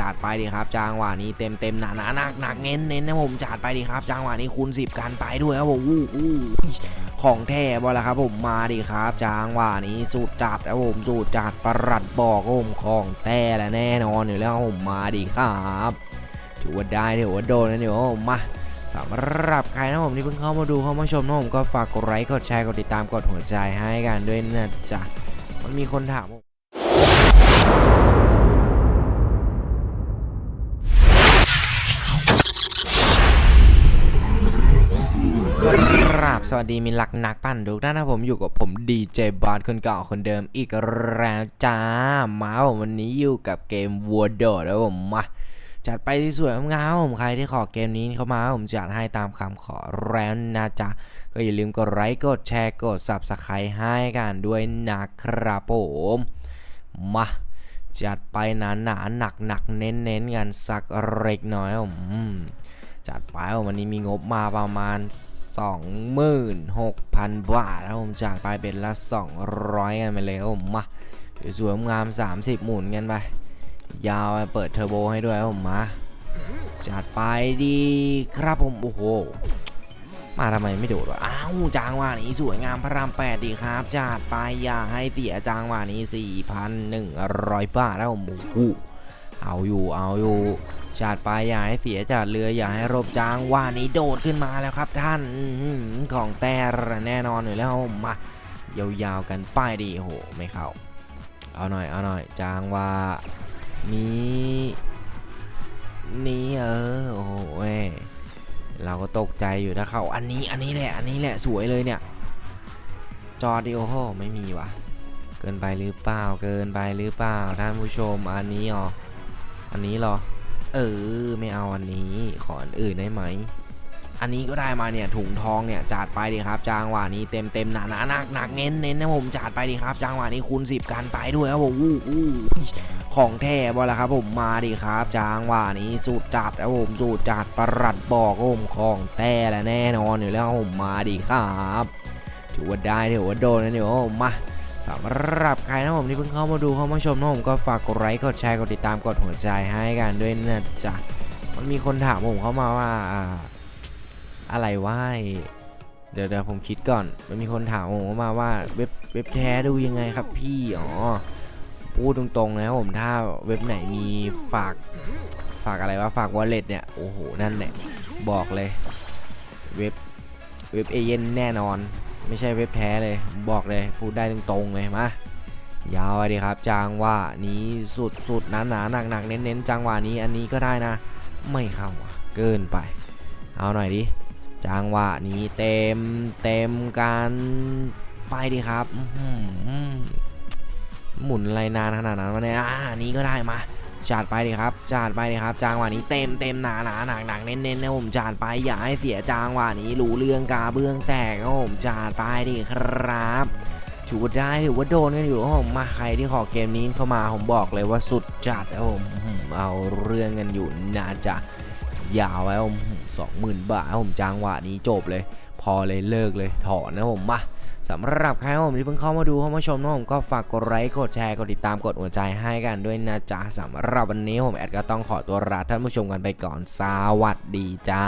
จัดไปดีครับจังหวะนี้เต็มเต็มหนาหนาหนักหนักเน้นเน้นนะผมจัดไปดีครับจังหวะนี้คูณ10กันไปด้วยครับผมอู้อู้ของแท้บอละครับผมมาดีครับจังหวะนี้สูตรจัดครับผมสูตรจัดประหลัดบอกครับผมของแท้และแน่นอนอยู่แล้วครับผมมาดีครับถือว่าได้ถือว่าโดนนะเดี๋ยวผมมาสำหรับใครนะผมที่เพิ่งเข้ามาดูเข้ามาชมนะผมก็ฝากกดไลค์กดแชร์กดติดตามกดหัวใจให้กันด้วยนะจ๊ะมันมีคนถาม สวัสดีมีหลักนักปั่นทุกท่านนะผมอยู่กับผมดีเจบอสคนเก่าคนเดิมอีกแล้วจ้า มาผมวันนี้อยู่กับเกมวัวโดดแล้วผมมาจัดไปที่สวยงามผมใครที่ขอเกมนี้เข้ามาผมจัดให้ตามคำขอแล้วนะจ๊ะ ก็อย่าลืมกดไลค์กดแชร์กด subscribe ให้กันด้วยนะครับผมมาจัดไปหนาหนาหนักหนักเน้นเน้นกันสักเล็กน้อยผมจัดไปวันนี้มีงบมาประมาณ 26,000 บาทแล้วผมจัดไปเป็นละ 200 กันไปเลยครับผมมาสวยงาม 30 หมุนกันไป ยาวเปิดเทอร์โบให้ด้วยครับผมมาจัดไปดีครับผม โอ้โห มาทำไมไม่โดดวะ อ้าว จางว่านี้สวยงามพระรามแปดดีครับ จัดไปอย่าให้เสียจางว่านี้ 4,100 บาทแล้วผมโอ้โห เอาอยู่เอาอยู่จัดไปอย่าให้เสียจัดเรืออย่าให้รบจางว่านี้โดดขึ้นมาแล้วครับท่านของแต่แน่นอนอยู่แล้วมายาวๆกันป้ายดีโหไม่เข้า เอาหน่อยเอาหน่อยจางว่านี้นี้เออโอ้โหเว้ยเราก็ตกใจอยู่ถ้าเข้าอันนี้อันนี้แหละอันนี้แหละสวยเลยเนี่ย จอดิโอโหไม่มีวะเกินไปหรือเปล่าเกินไปหรือเปล่าท่านผู้ชมอันนี้อ๋อ อันนี้เหรอ เออ ไม่เอาอันนี้ ขออันอื่นได้ไหม อันนี้ก็ได้มาเนี่ยถุงทองเนี่ยจัดไปดีครับจางหวะนี้เต็มเต็มหนาหนาหนักหนักเน้นเน้นนะผมจัดไปดีครับจางหวะนี้คูณ10กันไปด้วยครับผมอู้อู้ของแท้บอละครับผมมาดีครับจางหวะนี้สูตรจัดครับผมสูตรจัดประหลัดบอกผมของแท้และแน่นอนอยู่แล้วผมมาดีครับ ถือว่าได้ถือว่าโดนนะเดี๋ยผมมา สำหรับใครนะผมที่เพิ่งเข้ามาดูเข้ามาชมนะผมก็ฝากกดไลค์กดแชร์กดติดตามกดหัวใจให้กันด้วยนะจ๊ะมันมีคนถามผมเข้ามาว่าอะไรว่าเดี๋ยวเดี๋ยวผมคิดก่อน มันมีคนถามผมเข้ามาว่าเว็บเว็บแท้ดูยังไงครับพี่อ๋อพูดตรงๆนะครับผมถ้าเว็บไหนมีฝากฝากอะไรว่าฝากวอลเล็ตเนี่ยโอ้โหนั่นแหละบอกเลยเว็บเว็บเอเย่นแน่นอน ไม่ใช่เว็บแท้เลยบอกเลยพูดได้ตรงๆเลยมายาวไปดีครับจังหวะนี้สุดสุดหนาหนาหนักหนักเน้นเน้นจังหวะนี้อันนี้ก็ได้นะ ไม่เข้าเกินไป เอาหน่อยดิจังหวะนี้เต็มเต็มกันไปดีครับหมุนอะไรนานขนาดนั้นวะเนี่ยอ่าอันนี้ก็ได้มา จัดไปดิครับจัดไปดิครับจังหวะนี้เต็มเต็มหนาหนาหนักหนักเน้นเน้นนะผมจัดไปอย่าให้เสียจังหวะนี้รู้เรื่องกาเบื้องแตกครับผมจัดไปดิครับถือว่าได้ถือว่าโดนกันอยู่ครับผมมาใครที่ขอเกมนี้เข้ามาผมบอกเลยว่าสุดจัดครับผมเอาเรื่องกันอยู่น่าจะยาวไว้ผมสองหมื่นบาทผมจังหวะนี้จบเลย พอเลยเลิกเลยถอนนะผมมา สำหรับใครผมที่เพิ่งเข้ามาดูเข้ามาชมนะผมก็ฝากกดไลค์กดแชร์กดติดตามกดหัวใจให้กันด้วยนะจ๊ะสำหรับวันนี้ผมแอดก็ต้องขอตัวลาท่านผู้ชมกันไปก่อนสวัสดีจ้า